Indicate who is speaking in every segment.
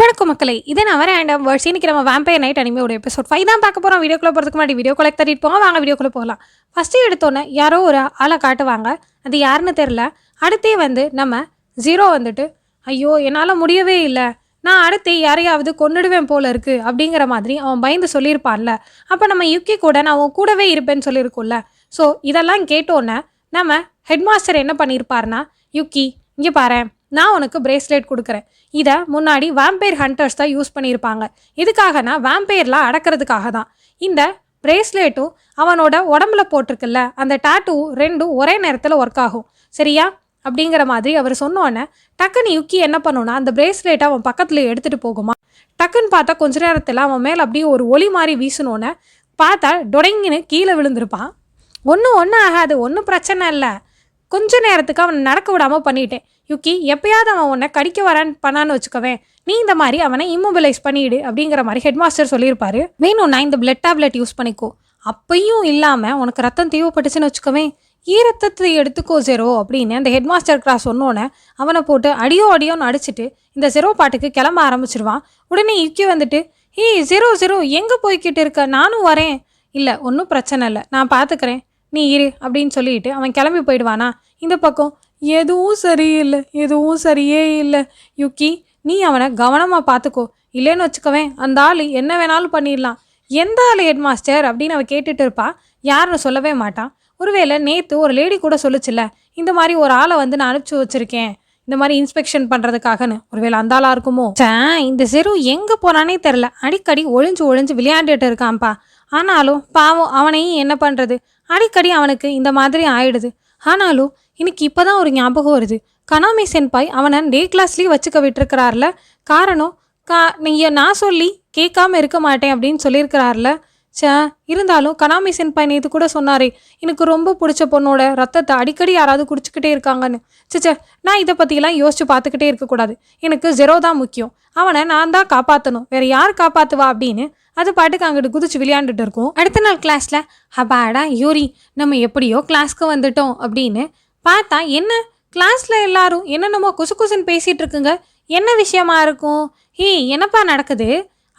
Speaker 1: வணக்கம் மக்களை. இதை நான் வரேன் அண்ட் வேர்ட்ஸ் இன்னைக்கு நம்ம வேம்பையர் நைட் அனிமையோட எபிசோட் ஃபைவ் தான் பார்க்க போகிறோம் வீடியோக்குள்ள போகிறதுக்கு முன்னாடி வீடியோ கொலெக்ட் தட்டிட்டு போங்க. வாங்க வீடியோக்குள்ளே போகலாம். ஃபஸ்ட்டு எடுத்தோன்னே யாரோ ஒரு ஆளை காட்டுவாங்க. அது யாருன்னு தெரில அடுத்தே வந்து நம்ம ஜீரோ வந்துட்டு ஐயோ என்னால் முடியவே இல்லை. நான் அடுத்து யாரையாவது கொண்டுடுவேன் போல இருக்குது அப்படிங்கிற மாதிரி அவன் பயந்து சொல்லியிருப்பான்ல. அப்போ நம்ம யுக்கி கூட நான் அவன் கூடவே இருப்பேன்னு சொல்லியிருக்கோம்ல. ஸோ இதெல்லாம் கேட்டோன்னே நம்ம ஹெட் மாஸ்டர் என்ன பண்ணியிருப்பார்னா யுக்கி இங்கே பாரு நான் உனக்கு பிரேஸ்லெட் கொடுக்குறேன். இதை முன்னாடி வேம்பயர் ஹண்டர்ஸ் தான் யூஸ் பண்ணியிருப்பாங்க. இதுக்காகனா வேம்பையர்லாம் அடக்கிறதுக்காக தான். இந்த பிரேஸ்லெட்டும் அவனோட உடம்புல போட்டிருக்குல்ல அந்த டாட்டூ ரெண்டும் ஒரே நேரத்தில் ஒர்க் ஆகும். சரியா? அப்படிங்கிற மாதிரி அவர் சொன்னோன்னே டக்குன்னு யுக்கி என்ன பண்ணுனா அந்த பிரேஸ்லெட்டை அவன் பக்கத்தில் எடுத்துகிட்டு போகுமா? டக்குன்னு பார்த்தா கொஞ்ச நேரத்தில் அவன் மேலே அப்படியே ஒரு ஒளி மாதிரி வீசினோன்னே பார்த்தா டொடங்கின்னு கீழே விழுந்திருப்பான். ஒன்றும் ஒன்றும் ஆகாது ஒன்றும் பிரச்சனை இல்லை. கொஞ்ச நேரத்துக்கு அவனை நடக்க விடாமல் பண்ணிட்டேன். யுக்கி எப்பயாவது அவன் உன்னை கடிக்க வரான்னு பண்ணான்னு வச்சுக்கவேன். நீ இந்த மாதிரி அவனை இம்மொபிலைஸ் பண்ணிடு அப்படிங்கிற மாதிரி ஹெட் மாஸ்டர் சொல்லியிருப்பாரு நான் இந்த பிளட் டேப்லெட் யூஸ் பண்ணிக்கோ. அப்பையும் இல்லாமல் உனக்கு ரத்தம் தேவைப்பட்டுச்சுன்னு வச்சுக்கவேன். ஈரத்தத்தை எடுத்துக்கோ ஜெரோ அப்படின்னு அந்த ஹெட் மாஸ்டர் கிளாஸ் சொன்னோன்னே அவனை போட்டு அடியோ அடியோன்னு அடிச்சுட்டு இந்த ஜெரோ பாட்டுக்கு கிளம்ப ஆரம்பிச்சிருவான். உடனே யுக்கி வந்துட்டு ஏய் ஜெரோ ஜெரோ எங்கே போய்கிட்டு இருக்க? நானும் வரேன். இல்லை ஒன்றும் பிரச்சனை இல்லை. நான் பார்த்துக்கிறேன் நீ இரு அப்படின்னு சொல்லிட்டு அவன் கிளம்பி போயிடுவானா. இந்த பக்கம் எதுவும் சரியில்லை எதுவும் சரியே இல்லை. யுக்கி நீ அவனை கவனமாக பார்த்துக்கோ இல்லைன்னு வச்சுக்கவேன் அந்த ஆள் என்ன வேணாலும் பண்ணிடலாம். எந்த ஆள் ஹெட் மாஸ்டர் அப்படின்னு அவன் கேட்டுட்டு இருப்பா? யாருன்னு சொல்லவே மாட்டான் ஒருவேளை நேற்று ஒரு லேடி கூட சொல்லுச்சுல்ல இந்த மாதிரி ஒரு ஆளை வந்து நான் அனுப்பிச்சி வச்சுருக்கேன் இந்த மாதிரி இன்ஸ்பெக்ஷன் பண்ணுறதுக்காகன்னு ஒருவேளை அந்த ஆளாக இருக்குமோ? சே இந்த செரு எங்கே போனானே தெரில அடிக்கடி ஒளிஞ்சு ஒளிஞ்சு விளையாண்டுட்டு இருக்கான்ப்பா. ஆனாலும் பாவம் அவனையும் என்ன பண்ணுறது அடிக்கடி அவனுக்கு இந்த மாதிரி ஆயிடுது. ஆனாலும் இன்னைக்கு இப்போ தான் ஒரு ஞாபகம் வருது. கனாமி சென்பாய் அவனை டே கிளாஸ்லேயே வச்சுக்க விட்டுருக்கிறார்ல. காரணம் கா நீங்கள் நான் சொல்லி கேட்காம இருக்க மாட்டேன் அப்படின்னு சொல்லியிருக்கிறார்ல. ச்சே இருந்தாலும் கனாமி சென்பாய் நேற்று கூட சொன்னாரே எனக்கு ரொம்ப பிடிச்ச பொண்ணோட ரத்தத்தை அடிக்கடி யாராவது குடிச்சிக்கிட்டே இருக்காங்கன்னு. ச்சே நான் இதை பற்றிலாம் யோசிச்சு பார்த்துக்கிட்டே இருக்கக்கூடாது. எனக்கு ஜெரோ தான் முக்கியம். அவனை நான் தான் காப்பாற்றணும் வேற யார் காப்பாற்றுவா அப்படின்னு அது பாட்டுக்கு அங்கிட்டு குதிச்சு விளையாண்டுட்டு இருக்கோம். அடுத்த நாள் கிளாஸில் அப்பாடா யூரி நம்ம எப்படியோ கிளாஸ்க்கு வந்துட்டோம் அப்படின்னு பார்த்தா என்ன? கிளாஸில் எல்லாரும் என்னென்னமோ குசு குசுன்னு பேசிகிட்டு இருக்குங்க என்ன விஷயமா இருக்கும்? ஹே என்னப்பா நடக்குது?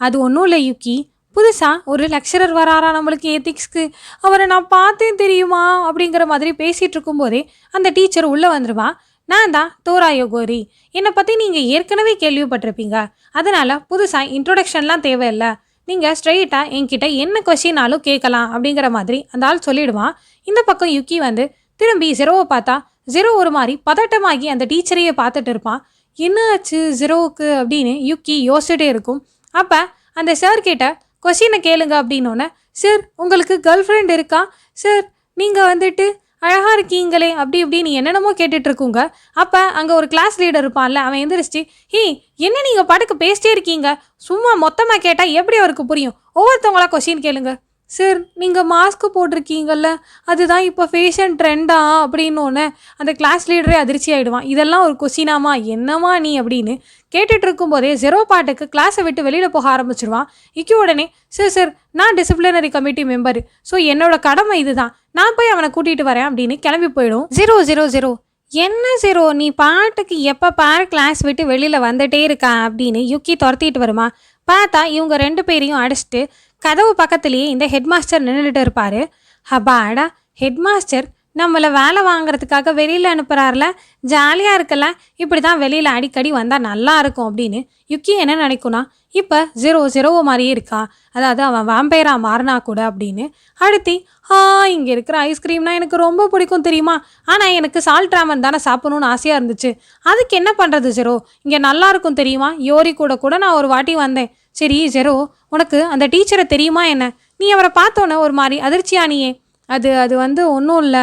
Speaker 1: அது ஒன்றும் இல்லை யுக்கி. புதுசாக ஒரு லெக்சரர் வராரா நம்மளுக்கு எத்திக்ஸ்க்கு அவரை நான் பார்த்தேன் தெரியுமா? அப்படிங்கிற மாதிரி பேசிகிட்டு இருக்கும்போதே அந்த டீச்சர் உள்ளே வந்துருவா. நான் தான் தோராயோ கோரி. என்னை பற்றி நீங்கள் ஏற்கனவே கேள்விப்பட்டிருப்பீங்க. அதனால் புதுசாக இன்ட்ரொடக்ஷன்லாம் தேவையில்லை. நீங்கள் ஸ்ட்ரெயிட்டாக என்கிட்ட என்ன கொஷினாலும் கேட்கலாம் அப்படிங்கிற மாதிரி அந்த ஆள் சொல்லிவிடுவான் இந்த பக்கம் யுக்கி வந்து திரும்பி ஜெரோவை பார்த்தா ஜெரோ ஒரு மாதிரி பதட்டமாகி அந்த டீச்சரையே பார்த்துட்டு இருப்பான். என்ன ஆச்சு ஜெரோவுக்கு அப்படின்னு யுக்கி யோசிச்சுட்டே இருக்கும். அப்போ அந்த சார் கிட்ட கொஷினை கேளுங்க அப்படின்னோடனே சார் உங்களுக்கு கேர்ள் ஃப்ரெண்ட் இருக்கா? சார் நீங்கள் வந்துட்டு அழகாக இருக்கீங்களே அப்படி இப்படின்னு என்னென்னமோ கேட்டுட்டு இருக்குங்க. அப்போ அங்கே ஒரு கிளாஸ் லீடர் இருப்பான்ல அவன் எந்திரிச்சு ஹீ என்ன நீங்கள் பாட்டுக்கு பேசிட்டே இருக்கீங்க? சும்மா மொத்தமாக கேட்டால் எப்படி அவருக்கு புரியும்? ஒவ்வொருத்தவங்களா கொஷின் கேளுங்க. சார் நீங்கள் மாஸ்க் போட்டிருக்கீங்கல்ல அதுதான் இப்போ ஃபேஷன் ட்ரெண்டா அப்படின்னோடனே அந்த கிளாஸ் லீடரே அதிர்ச்சி ஆகிடுவான் இதெல்லாம் ஒரு கொஸ்டினாமா என்னமா நீ அப்படின்னு கேட்டுட்டு இருக்கும்போதே ஜெரோ பாட்டுக்கு கிளாஸை விட்டு வெளியில் போக ஆரம்பிச்சிடுவான் இக்கு உடனே சார் சார் நான் டிசிப்ளினரி கமிட்டி மெம்பர் ஸோ என்னோட கடமை இதுதான். நான் போய் அவனை கூட்டிகிட்டு வரேன் அப்படின்னு கிளம்பி போயிடும். ஜீரோ ஜீரோ ஜீரோ என்ன ஜீரோ நீ பாட்டுக்கு எப்போ பாரு கிளாஸ் விட்டு வெளியில் வந்துட்டே இருக்கா அப்படின்னு யுக்கி துரத்திட்டு வருமா. பார்த்தா இவங்க ரெண்டு பேரையும் அடிச்சுட்டு கதவு பக்கத்துலேயே இந்த ஹெட் மாஸ்டர் நின்றுட்டு இருப்பார் ஹபாடா ஹெட் மாஸ்டர் நம்மளை வேலை வாங்குறதுக்காக வெளியில் அனுப்புகிறாருல ஜாலியாக இருக்கல? இப்படி தான் வெளியில் அடிக்கடி வந்தால் நல்லா இருக்கும் அப்படின்னு யுக்கி என்ன நினைக்கும்னா இப்போ ஜீரோ ஜீரோ மாதிரியே இருக்கா. அதாவது அவன் வாம்பேரா மாறினா கூட அப்படின்னு அடுத்து ஆ இங்கே இருக்கிற ஐஸ்கிரீம்னா எனக்கு ரொம்ப பிடிக்கும் தெரியுமா? ஆனால் எனக்கு சால்ட் ராமன் தானே சாப்பிடணும்னு ஆசையாக இருந்துச்சு. அதுக்கு என்ன பண்ணுறது ஜீரோ இங்கே நல்லா இருக்கும் தெரியுமா? யோரி கூட கூட நான் ஒரு வாட்டி வந்தேன். சரி ஜெரோ உனக்கு அந்த டீச்சரை தெரியுமா என்ன? நீ அவரை பார்த்தோன்னே ஒரு மாதிரி அதிர்ச்சியானியே அது அது வந்து ஒன்றும் இல்லை.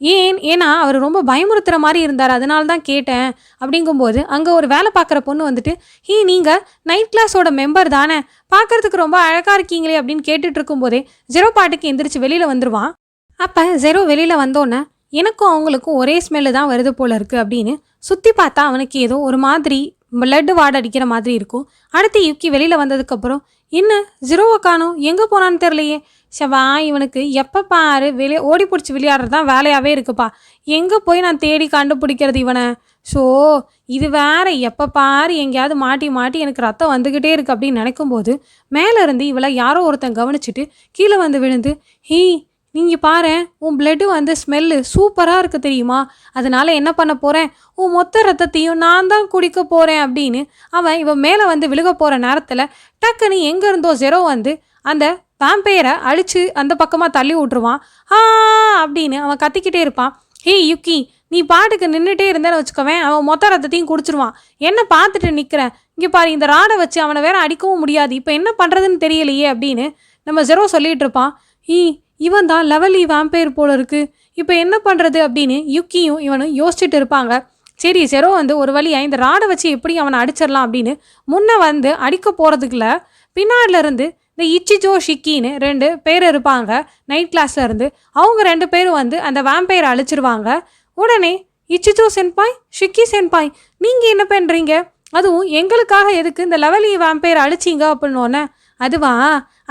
Speaker 1: ஏன் ஏன்னா அவர் ரொம்ப பயமுறுத்துகிற மாதிரி இருந்தார். அதனால தான் கேட்டேன். அப்படிங்கும்போது அங்கே ஒரு வேலை பார்க்குற பொண்ணு வந்துட்டு ஹீ நீங்கள் நைட் கிளாஸோட மெம்பர் தானே? பார்க்கறதுக்கு ரொம்ப அழகாக இருக்கீங்களே அப்படின்னு கேட்டுட்டு இருக்கும்போதே ஜெரோ பாட்டுக்கு எந்திரிச்சு வெளியில் வந்துடுவான் அப்போ ஜெரோ வெளியில் வந்தோன்னே எனக்கும் அவங்களுக்கும் ஒரே ஸ்மெல்லு தான் வருது போல இருக்குது அப்படின்னு சுற்றி பார்த்தா அவனுக்கு ஏதோ ஒரு மாதிரி பிளட் வாட அடிக்கிற மாதிரி இருக்கும். அடுத்து யுக்கி வெளியில் வந்ததுக்கப்புறம் என்ன ஜீரோவை காணும் எங்கே போனான்னு தெரிலையே ஷவா இவனுக்கு எப்போ பாரு வெளியே ஓடி பிடிச்சி விளையாடுறது தான் வேலையாகவே இருக்குப்பா. எங்கே போய் நான் தேடி கண்டுபிடிக்கிறது இவனை? ஸோ இது வேற எப்போ பாரு எங்கேயாவது மாட்டி மாட்டி எனக்கு ரத்தம் வந்துக்கிட்டே இருக்குது அப்படின்னு நினைக்கும்போது மேலே இருந்து இவளை யாரோ ஒருத்தன் கவனிச்சிட்டு கீழே வந்து விழுந்து ஹீ நீங்கள் பாரு உன் பிளட்டு வந்து ஸ்மெல்லு சூப்பராக இருக்குது தெரியுமா? அதனால என்ன பண்ண போகிறேன் உன் மொத்த ரத்தத்தையும் நான் தான் குடிக்க போகிறேன் அப்படின்னு அவன் இவன் மேலே வந்து விழுக போகிற நேரத்தில் டக்குன்னு எங்கே இருந்தோ ஜெரோ வந்து அந்த பேம்பையரை அழித்து அந்த பக்கமாக தள்ளி விட்ருவான் ஆ அப்படின்னு அவன் கத்திக்கிட்டே இருப்பான். ஹே யுக்கி நீ பாட்டுக்கு நின்றுட்டே இருந்தேன்னு வச்சுக்கவேன். அவன் மொத்த ரத்தத்தையும் குடிச்சிருவான். என்ன பார்த்துட்டு நிற்கிறேன் இங்கே பாரு இந்த ராடை வச்சு அவனை வேற அடிக்கவும் முடியாது. இப்போ என்ன பண்ணுறதுன்னு தெரியலையே அப்படின்னு நம்ம ஜெரோ சொல்லிகிட்டு இருப்பான். ஈ இவன் தான் லெவலி வேம்பையர் போல இருக்கு. இப்போ என்ன பண்ணுறது அப்படின்னு யுக்கியும் இவனும் யோசிச்சுட்டு இருப்பாங்க. சரி செரோ வந்து ஒரு வழியாக இந்த ராடை வச்சு எப்படி அவனை அடிச்சிடலாம் அப்படின்னு முன்ன வந்து அடிக்க போகிறதுக்குள்ள பின்னாடில இருந்து இந்த இச்சிஜோ ஷிக்கின்னு ரெண்டு பேர் இருப்பாங்க. நைட் கிளாஸில் இருந்து அவங்க ரெண்டு பேரும் வந்து அந்த வேம்பையரை அழிச்சிருவாங்க. உடனே இச்சிஜோ சென்பாய் ஷிக்கி சென்பாய் நீங்கள் என்ன பண்ணுறீங்க அதுவும் எங்களுக்காக எதுக்கு இந்த லெவலி வேம்பையர் அழிச்சிங்க அப்படின்னோடனே அதுவா?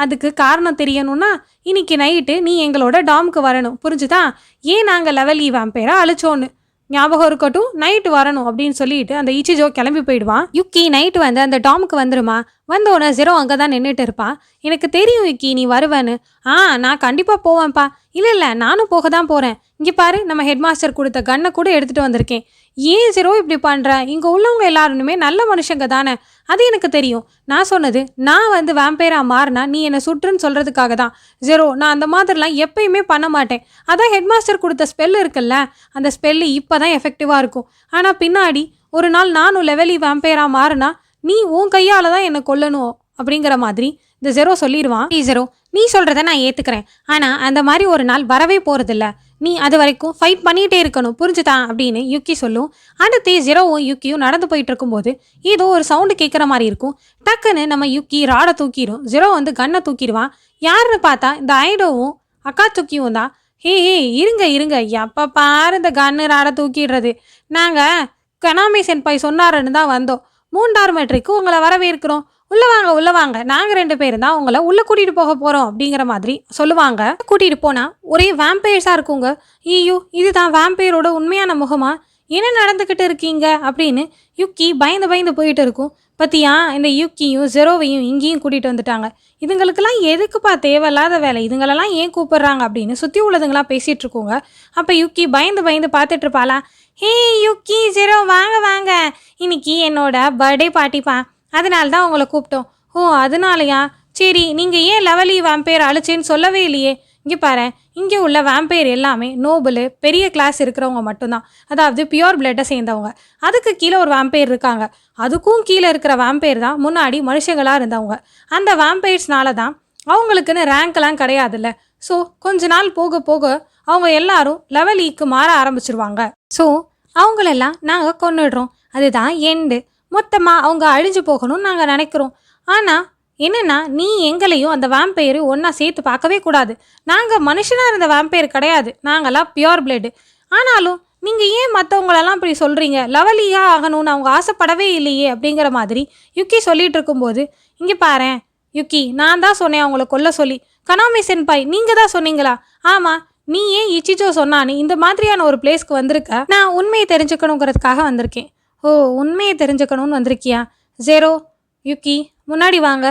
Speaker 1: அதுக்கு காரணம் தெரியணும்னா இன்னைக்கு நைட்டு நீ எங்களோட டாமுக்கு வரணும். புரிஞ்சுதா? ஏன் நாங்கள் லெவல் லெவலி வேம்பையரை அழிச்சோன்னு? ஞாபகம் இருக்கட்டும் நைட்டு வரணும் அப்படின்னு சொல்லிட்டு அந்த இச்சிஜோ கிளம்பி போயிடுவான் யுக்கி நைட்டு வந்து அந்த டாமுக்கு வந்துருமா? வந்தோடனே ஜெரோ அங்கே தான் நின்றுட்டு இருப்பான் எனக்கு தெரியும் யுக்கி நீ வருவேன்னு. ஆ நான் கண்டிப்பாக போவேன்ப்பா. இல்லை இல்லை நானும் போக தான் போகிறேன் இங்கே பாரு நம்ம ஹெட் மாஸ்டர் கொடுத்த கன்னை கூட எடுத்துகிட்டு வந்திருக்கேன். ஏன் ஜெரோ இப்படி பண்ணுற இங்கே உள்ளவங்க எல்லாருமே நல்ல மனுஷங்க தானே அது எனக்கு தெரியும். நான் சொன்னது நான் வந்து வேம்பேரா மாறினா நீ என்னை சுற்றுன்னு சொல்கிறதுக்காக தான் ஜெரோ நான் அந்த மாதிரிலாம் எப்பயுமே பண்ண மாட்டேன். அதான் ஹெட் மாஸ்டர் கொடுத்த ஸ்பெல் இருக்குல்ல அந்த ஸ்பெல்லு இப்போ தான் எஃபெக்டிவாக இருக்கும். ஆனால் பின்னாடி ஒரு நாள் நானும் லெவலி வேம்பேரா மாறினா நீ உன் கையால் தான் என்னை கொல்லணும் அப்படிங்கிற மாதிரி இந்த ஜெரோ சொல்லிடுவான். நீ ஜெரோ நீ சொல்கிறத நான் ஏற்றுக்கிறேன் ஆனால் அந்த மாதிரி ஒரு நாள் வரவே போகிறதில்ல நீ அது வரைக்கும் ஃபைட் பண்ணிகிட்டே இருக்கணும். புரிஞ்சுதா? அப்படின்னு யுக்கி சொல்லும். அடுத்து ஜெரோவும் யுக்கியும் நடந்து போயிட்டு இருக்கும்போது ஏதோ ஒரு சவுண்டு கேட்குற மாதிரி இருக்கும். டக்குன்னு நம்ம யுக்கி ராடை தூக்கிடும். ஜெரோ வந்து கன்னை தூக்கிடுவான் யாருன்னு பார்த்தா இந்த ஐடோவும் அக்கா தூக்கியும் தான். ஹே ஹே இருங்க இருங்க. எப்போ பாரு இந்த கன்னு ராடை தூக்கிடுறது. நாங்கள் கனாமி சென்பாய் சொன்னாருன்னு தான் வந்தோம். மூன்றாறு மெட்ரிக்கு உங்களை வரவேற்கிறோம். உள்ளே வாங்க உள்ளே வாங்க. நாங்கள் ரெண்டு பேர் தான் உங்களை உள்ளே கூட்டிகிட்டு போக போகிறோம் அப்படிங்கிற மாதிரி சொல்லுவாங்க. கூட்டிகிட்டு போனால் ஒரே வேம்பையர்ஸாக இருக்குங்க. ஐயோ இது தான் வேம்பையரோட உண்மையான முகமா? என்ன நடந்துக்கிட்டு இருக்கீங்க? அப்படின்னு யுக்கி பயந்து பயந்து போயிட்டு இருக்கும். பற்றியா இந்த யுக்கியும் ஜெரோவையும் இங்கேயும் கூட்டிகிட்டு வந்துட்டாங்க. இதுங்களுக்கெல்லாம் எதுக்குப்பா தேவையில்லாத வேலை? இதுங்களெல்லாம் ஏன் கூப்பிடுறாங்க அப்படின்னு சுற்றி உள்ளதுங்களாம் பேசிகிட்டு இருக்கோங்க. அப்போ யுக்கி பயந்து பயந்து பார்த்துட்டு இருப்பாளா ஹே யுக்கி ஜெரோ வாங்க வாங்க. இன்னைக்கு என்னோட பர்த்டே பார்ட்டிப்பா அதனால தான் உங்களை கூப்பிட்டோம். ஓ அதனாலயா? சரி நீங்கள் ஏன் லெவலி வேம்பேர் அழிச்சேன்னு சொல்லவே இல்லையே? இங்கே பாரு இங்கே உள்ள வேம்பையர் எல்லாமே நோபலு பெரிய கிளாஸ் இருக்கிறவங்க மட்டும்தான். அதாவது பியோர் பிளட்டை சேர்ந்தவங்க. அதுக்கு கீழே ஒரு வேம்பையர் இருக்காங்க. அதுக்கும் கீழே இருக்கிற வேம்பையர் தான் முன்னாடி மனுஷங்களாக இருந்தவங்க. அந்த வேம்பையர்ஸ்னால தான் அவங்களுக்குன்னு ரேங்க்லாம் கிடையாதுல்ல. ஸோ கொஞ்ச நாள் போக போக அவங்க எல்லாரும் லெவல் ஈக்கு மாற ஆரம்பிச்சிருவாங்க. ஸோ அவங்களெல்லாம் நாங்கள் கொண்டுடுறோம் அதுதான் எண்டு மொத்தமாக அவங்க அழிஞ்சு போகணும்னு நாங்கள் நினைக்கிறோம். ஆனால் என்னென்னா நீ எங்களையும் அந்த வேம்பையரும் ஒன்றா சேர்த்து பார்க்கவே கூடாது. நாங்கள் மனுஷனாக இருந்த வாம்பயர் கிடையாது. நாங்களாம் பியோர் பிளட்டு ஆனாலும் நீங்கள் ஏன் மற்றவங்களெல்லாம் இப்படி சொல்கிறீங்க லவலியாக ஆகணும்னு அவங்க ஆசைப்படவே இல்லையே அப்படிங்கிற மாதிரி யுக்கி சொல்லிகிட்டு இருக்கும்போது இங்கே பாரேன் யுக்கி நான் தான் சொன்னேன் அவங்கள கொல்ல சொல்லி. கனாமி சென்பாய் நீங்கள் தான் சொன்னீங்களா? ஆமாம் நீ ஏன் இச்சிச்சோ சொன்னான்னு இந்த மாதிரியான ஒரு பிளேஸ்க்கு வந்திருக்க? நான் உண்மையை தெரிஞ்சுக்கணுங்கிறதுக்காக வந்திருக்கேன். ஓ உண்மையை தெரிஞ்சுக்கணும்னு வந்திருக்கியா? ஜெரோ யுக்கி முன்னாடி வாங்க.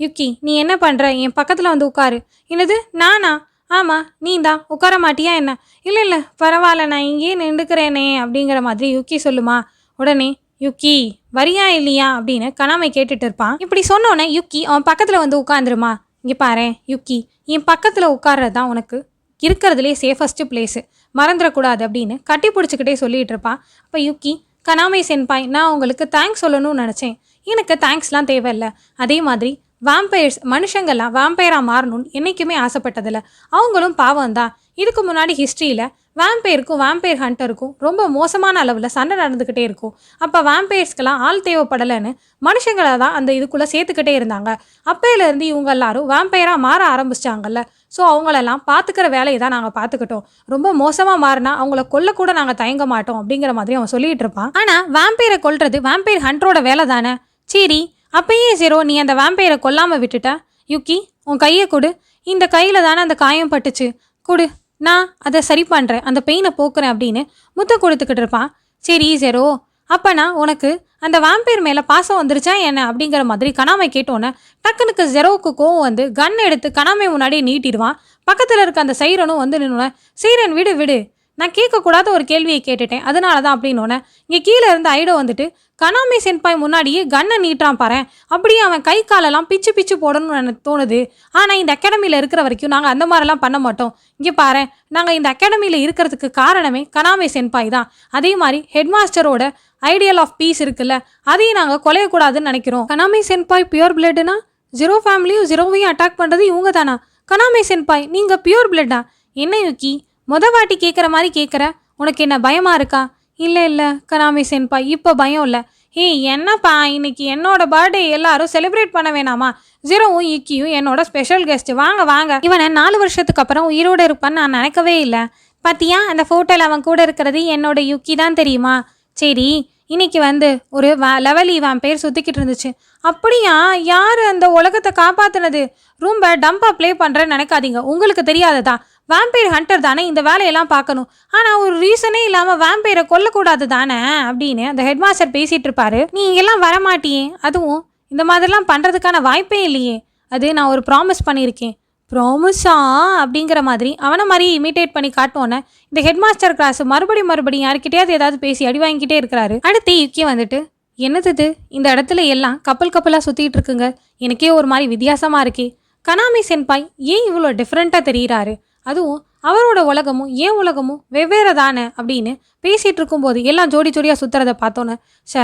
Speaker 1: யுக்கி நீ என்ன பண்ணுற என் பக்கத்தில் வந்து உட்காரு. என்னது நானா? ஆமாம் நீ தான் உட்கார மாட்டியா என்ன? இல்லை இல்லை பரவாயில்ல நான் இங்கேயே நின்றுக்கிறேனே அப்படிங்கிற மாதிரி யுக்கி சொல்லுமா. உடனே யுக்கி வரியா இல்லையா? அப்படின்னு கணாமை கேட்டுட்டு இருப்பான். இப்படி சொன்னோன்னே யுக்கி அவன் பக்கத்தில் வந்து உட்காந்துருமா இங்கே பாரு யுக்கி என் பக்கத்தில் உட்கார்றது தான் உனக்கு இருக்கிறதுலே சேஃபஸ்ட்டு பிளேஸு மறந்துடக்கூடாது அப்படின்னு கட்டி பிடிச்சிக்கிட்டே சொல்லிகிட்டு இருப்பான். அப்போ யுக்கி கனாமை சென்பாய் நான் உங்களுக்கு தேங்க்ஸ் சொல்லணும்னு நினச்சேன். எனக்கு தேங்க்ஸ்லாம் தேவையில்ல. அதே மாதிரி வாம்பயர்ஸ் மனுஷங்கள்லாம் வாம்பயராக மாறணும்னு என்றைக்குமே ஆசைப்பட்டதில்ல. அவங்களும் பாவம் தான் இதுக்கு முன்னாடி ஹிஸ்ட்ரியில் வேம்பயருக்கும் வேம்பயர் ஹண்டருக்கும் ரொம்ப மோசமான அளவில் சண்டை நடந்துக்கிட்டே இருக்கும். அப்போ வேம்பயர்ஸ்க்கெல்லாம் ஆள் தேவைப்படலைன்னு மனுஷங்களை தான் அந்த இதுக்குள்ளே சேர்த்துக்கிட்டே இருந்தாங்க. அப்பையிலேருந்து இவங்க எல்லாரும் வேம்பயராக மாற ஆரம்பிச்சிட்டாங்கல்ல. ஸோ அவங்களெல்லாம் பார்த்துக்கிற வேலையை தான் நாங்கள் பார்த்துக்கிட்டோம் ரொம்ப மோசமாக மாறினா அவங்கள கொல்லக்கூட நாங்கள் தயங்க மாட்டோம் அப்படிங்கிற மாதிரி அவன் சொல்லிட்டு இருப்பான். ஆனால் வேம்பயரை கொல்றது வேம்பயர் ஹண்டரோட வேலை தானே? சரி அப்பயே ஜீரோ நீ அந்த வேம்பையரை கொல்லாமல் விட்டுட்ட? யுக்கி உன் கையை கொடு. இந்த கையில் தானே அந்த காயம் பட்டுச்சு. கொடு. நான் அதை சரி பண்ணுறேன் அந்த பெயினை போக்குறேன் அப்படின்னு முத்த கொடுத்துக்கிட்டு இருப்பான். சரி ஜெரோ அப்போனா உனக்கு அந்த வாம்பேர் மேலே பாசம் வந்துருச்சா என்ன அப்படிங்கிற மாதிரி கணாமை கேட்டோன்னே டக்குனுக்கு ஜெரோவுக்கு கோவம் வந்து கன் எடுத்து கணாமை முன்னாடியே நீட்டிடுவான். பக்கத்தில் இருக்க அந்த சைரனும் வந்து நின்னுன சைரன் விடு விடு நான் கேட்கக்கூடாத ஒரு கேள்வியை கேட்டுட்டேன். அதனால தான் அப்படின்னோடனே இங்கே கீழே இருந்த ஐடோ வந்துட்டு கனாமி சென்பாய் முன்னாடியே கன்னை நீட்டான் பாரு அப்படியே அவன் கை காலெல்லாம் பிச்சு பிச்சு போடணும்னு எனக்கு தோணுது. ஆனால் இந்த அகாடமியில் இருக்கிற வரைக்கும் நாங்கள் அந்த மாதிரிலாம் பண்ண மாட்டோம். இங்கே பாரு நாங்கள் இந்த அகாடமியில் இருக்கிறதுக்கு காரணமே கனாமி சென்பாய் தான். அதே மாதிரி ஹெட்மாஸ்டரோட ஐடியல் ஆஃப் பீஸ் இருக்குல்ல அதையும் நாங்கள் கொலையக்கூடாதுன்னு நினைக்கிறோம். கனாமி சென்பாய் பியூர் பிளட்னா ஜீரோ ஃபேமிலியும் ஜீரோவையும் அட்டாக் பண்ணுறது இவங்க தானா? கனாமி சென்பாய் நீங்கள் பியூர் பிளட்டா? என்ன யுக்கி? மொத வாட்டி கேட்குற மாதிரி கேட்குற உனக்கு என்ன பயமா இருக்கா? இல்லை இல்லை கனாமி சென்பா இப்போ பயம் இல்லை. ஏய் என்னப்பா இன்னைக்கு என்னோட பர்த்டே எல்லாரும் செலிப்ரேட் பண்ண வேணாமா? ஜீரோவும் இக்கியும் என்னோட ஸ்பெஷல் கெஸ்ட் வாங்க வாங்க. இவனை நாலு வருஷத்துக்கு அப்புறம் உயிரோடு இருப்பான்னு நான் நினைக்கவே இல்லை. பாத்தியா? அந்த ஃபோட்டோவில் அவன் கூட இருக்கிறது என்னோட யுக்கி தான் தெரியுமா? சரி இன்னைக்கு வந்து ஒரு லெவலி இவன் பேர் சுற்றிக்கிட்டு இருந்துச்சு. அப்படியா? யார் அந்த உலகத்தை காப்பாற்றினது ரொம்ப டம்பாக ப்ளே பண்ணுறேன்னு நினைக்காதீங்க. உங்களுக்கு தெரியாததா? வேம்பையர் ஹண்டர் தானே இந்த வேலையெல்லாம் பார்க்கணும். ஆனால் ஒரு ரீசனே இல்லாமல் வேம்பையரை கொல்லக்கூடாது தானே அப்படின்னு அந்த ஹெட் மாஸ்டர் பேசிகிட்டு இருப்பாரு. நீ இங்கெல்லாம் வரமாட்டியே. அதுவும் இந்த மாதிரிலாம் பண்ணுறதுக்கான வாய்ப்பே இல்லையே. அது நான் ஒரு ப்ராமிஸ் பண்ணியிருக்கேன். ப்ராமிஸா அப்படிங்கிற மாதிரி அவனை மாதிரி இமிட்டேட் பண்ணி காட்டுவோன்னே இந்த ஹெட் மாஸ்டர் கிளாஸ் மறுபடியும் மறுபடியும் யார்கிட்டயாவது ஏதாவது பேசி அடி வாங்கிக்கிட்டே இருக்கிறாரு. அடுத்து யுக்கி வந்துட்டு என்னது இது? இந்த இடத்துல எல்லாம் கப்பல் கப்பலாக சுற்றிட்டு இருக்குங்க. எனக்கே ஒரு மாதிரி வித்தியாசமாக இருக்கே. கனாமி சென்பாய் ஏன் இவ்வளோ டிஃப்ரெண்ட்டாக தெரிகிறாரு அதுவும் அவரோட உலகமும் ஏன் உலகமும் வெவ்வேறு தானே அப்படின்னு பேசிகிட்டு இருக்கும்போது எல்லாம் ஜோடி ஜோடியாக சுற்றுறதை பார்த்தோன்னே சே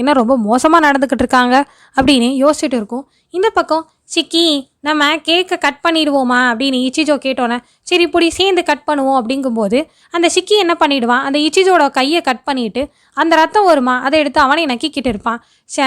Speaker 1: என்ன ரொம்ப மோசமாக நடந்துக்கிட்டு இருக்காங்க? அப்படின்னு யோசிச்சுட்டு இருக்கோம். இந்த பக்கம் சிக்கி நம்ம கேக்கை கட் பண்ணிடுவோமா? அப்படின்னு இச்சிஜோ கேட்டோன்னே சரி இப்படி சேர்ந்து கட் பண்ணுவோம். அப்படிங்கும்போது அந்த சிக்கி என்ன பண்ணிவிடுவான் அந்த இச்சிஜோட கையை கட் பண்ணிட்டு அந்த ரத்தம் வருமா? அதை எடுத்து அவனை நக்கிக்கிட்டு இருப்பான். சே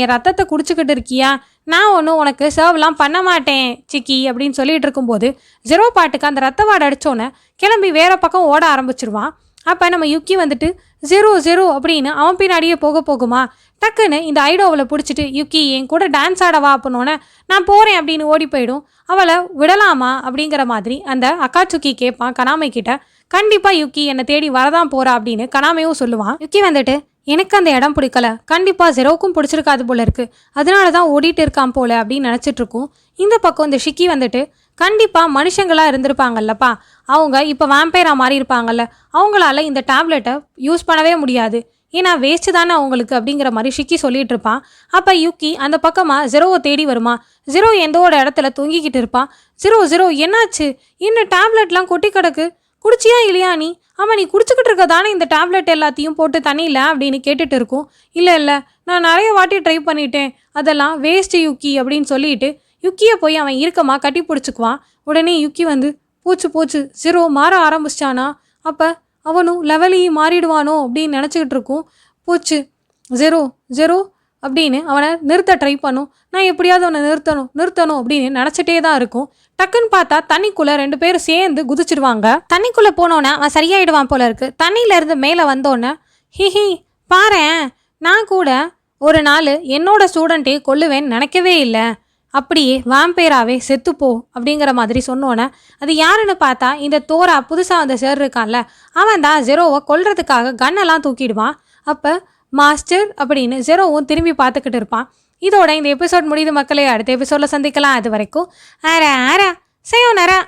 Speaker 1: என் ரத்தத்தை குடிச்சிக்கிட்டு இருக்கியா? நான் ஒன்றும் உனக்கு சர்வ்லாம் பண்ண மாட்டேன் சிக்கி அப்படின்னு சொல்லிகிட்டு இருக்கும்போது ஜெரோ பாட்டுக்கு அந்த ரத்த வாடை அடித்தோன்னே கிளம்பி வேறு பக்கம் ஓட ஆரம்பிச்சிருவான். அப்போ நம்ம யுக்கி வந்துட்டு ஜெரோ ஜெரோ அப்படின்னு அவன் பின்னாடியே போக போகுமா? டக்குன்னு இந்த ஐடோவில் பிடிச்சிட்டு யுக்கி என் கூட டான்ஸ் ஆடவா அப்படின்னோடனே நான் போகிறேன் அப்படின்னு ஓடி போயிடும். அவளை விடலாமா அப்படிங்கிற மாதிரி அந்த அக்காச்சுக்கி கேட்பான் கனாமை கிட்ட. கண்டிப்பாக யுக்கி என்னை தேடி வரதான் போகிறா அப்படின்னு கனாமையும் சொல்லுவான். யுக்கி வந்துட்டு எனக்கு அந்த இடம் பிடிக்கல. கண்டிப்பாக ஜெரோக்கும் பிடிச்சிருக்காது போல இருக்குது அதனால தான் ஓடிட்டு இருக்கான் போல அப்படின்னு நினச்சிட்ருக்கோம் இந்த பக்கம் இந்த ஷிக்கி வந்துட்டு கண்டிப்பாக மனுஷங்களாக இருந்திருப்பாங்கல்லப்பா. அவங்க இப்போ வேம்பைரா மாதிரி இருப்பாங்கல்ல. அவங்களால இந்த டேப்லெட்டை யூஸ் பண்ணவே முடியாது. ஏன்னா வேஸ்ட்டு தானே அவங்களுக்கு அப்படிங்கிற மாதிரி ஷிக்கி சொல்லிட்டு இருப்பான் அப்போ யுக்கி அந்த பக்கமாக ஜெரோவை தேடி வருமா. ஜெரோ எந்தோட இடத்துல தூங்கிக்கிட்டு இருப்பான் ஜெரோ ஜெரோ என்னாச்சு? இன்னும் டேப்லெட்லாம் கொட்டி கிடக்கு? குடிச்சியா இல்லையா நீ? ஆமாம் நீ குடிச்சிக்கிட்டு இருக்க தானே இந்த டேப்லெட் எல்லாத்தையும் போட்டு தண்ணியில் அப்படின்னு கேட்டுட்டு இருக்கும். இல்லை இல்லை நான் நிறைய வாட்டி ட்ரை பண்ணிட்டேன். அதெல்லாம் வேஸ்ட்டு யுக்கி அப்படின்னு சொல்லிட்டு யுக்கியை போய் அவன் இருக்கமா கட்டி பிடிச்சிக்குவான். உடனே யுக்கி வந்து பூச்சு பூச்சு ஜீரோ மாற ஆரம்பிச்சிட்டானா? அப்போ அவனும் லெவலையும் மாறிடுவானோ? அப்படின்னு நினச்சிக்கிட்டு இருக்கும். பூச்சு ஜெரோ ஜெரோ அப்படின்னு அவனை நிறுத்த ட்ரை பண்ணும். நான் எப்படியாவது அவனை நிறுத்தணும் நிறுத்தணும் அப்படின்னு நினச்சிட்டே தான் இருக்கும். டக்குன்னு பார்த்தா தண்ணிக்குள்ளே ரெண்டு பேரும் சேர்ந்து குதிச்சிடுவாங்க. தண்ணிக்குள்ளே போனோன்னே அவன் சரியாயிடுவான் போல இருக்கு. தண்ணியிலேருந்து மேலே வந்தோன்னே ஹிஹி பாரு நான் கூட ஒரு நாள் என்னோட ஸ்டூடெண்ட்டே கொல்லுவேன்னு நினைக்கவே இல்லை. அப்படியே வாம்பேராவே செத்துப்போ அப்படிங்கிற மாதிரி சொன்னோன்னே அது யாருன்னு பார்த்தா இந்த தோரா புதுசாக வந்த சேர் இருக்கான்ல அவன் தான் ஜெரோவை கொல்றதுக்காக கன்னெல்லாம் தூக்கிடுவான். அப்போ மாஸ்டர் அப்படின்னு ஜெரோவும் திரும்பி பார்த்துக்கிட்டு இருப்பான். இதோட இந்த எபிசோட் முடியுது மக்களே அடுத்த எபிசோடில் சந்திக்கலாம். அது வரைக்கும் ஆரா ஆரா செய்யும் நேரம்